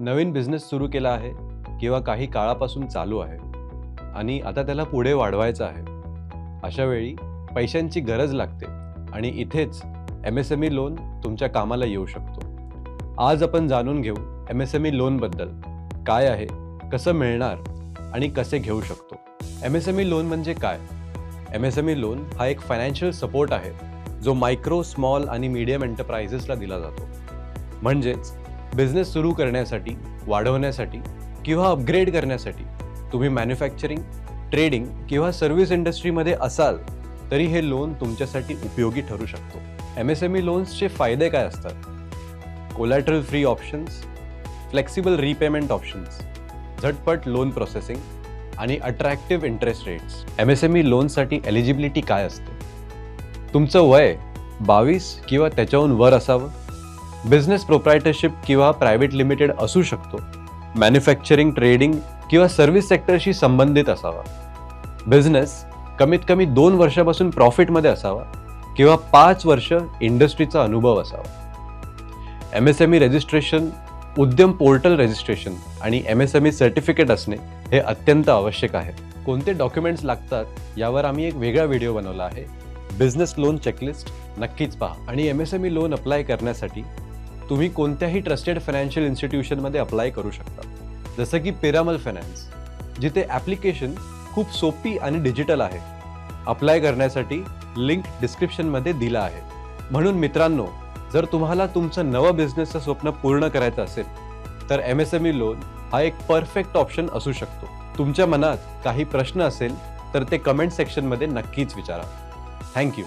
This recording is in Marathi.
नवीन बिझनेस सुरू केला आहे किंवा काही काळापासून चालू आहे आणि आता त्याला पुढे वाढवायचं आहे. अशा वेळी पैशांची गरज लागते आणि इथेच M S M E loan तुमच्या कामाला येऊ शकतो. आज आपण जाणून घेऊ एम एस एम ई लोनबद्दल काय आहे कसं मिळणार आणि कसे घेऊ शकतो? M S M E loan म्हणजे काय? M S M E loan हा एक फायनान्शियल सपोर्ट आहे जो मायक्रो स्मॉल आणि मीडियम एंटरप्राइजेसला दिला जातो. म्हणजेच बिझनेस सुरू करण्यासाठी वाढवण्यासाठी किंवा अपग्रेड करण्यासाठी तुम्ही मॅन्युफॅक्चरिंग ट्रेडिंग किंवा सर्व्हिस इंडस्ट्रीमध्ये असाल तरी हे लोन तुमच्यासाठी उपयोगी ठरू शकतो. एम एस एम ई लोन्सचे फायदे काय असतात? Collateral free options flexible repayment options झटपट लोन प्रोसेसिंग आणि attractive interest rates M S M E लोनसाठी एलिजिबिलिटी काय असते? तुमचं वय बावीस किंवा त्याच्याहून वर असावं? बिझनेस प्रोप्रायटरशिप किंवा प्रायव्हेट लिमिटेड असू शकतो. मॅन्युफॅक्चरिंग ट्रेडिंग किंवा सर्व्हिस सेक्टरशी संबंधित असावा. बिझनेस कमीत कमी दोन वर्षापासून प्रॉफिटमध्ये असावा किंवा पाच वर्ष इंडस्ट्रीचा अनुभव असावा. M S M E registration Udyam portal registration आणि M S M E certificate असणे हे अत्यंत आवश्यक आहे. कोणते डॉक्युमेंट्स लागतात यावर आम्ही एक वेगळा व्हिडिओ बनवला आहे. बिझनेस लोन चेकलिस्ट नक्कीच पहा आणि M S M E loan apply करण्यासाठी तुम्ही कोणत्याही ट्रस्टेड फायनान्शियल इन्स्टिट्यूशनमध्ये अप्लाय करू शकता. जसं की पिरामल फायनान्स जिथे ॲप्लिकेशन खूप सोपी आणि डिजिटल आहे. अप्लाय करण्यासाठी लिंक डिस्क्रिप्शनमध्ये दिला आहे. म्हणून मित्रांनो जर तुम्हाला तुमचं नवं बिझनेसचं स्वप्न पूर्ण करायचं असेल तर M S M E loan हा एक परफेक्ट ऑप्शन असू शकतो. तुमच्या मनात काही प्रश्न असेल तर ते कमेंट सेक्शनमध्ये नक्कीच विचारा. थँक्यू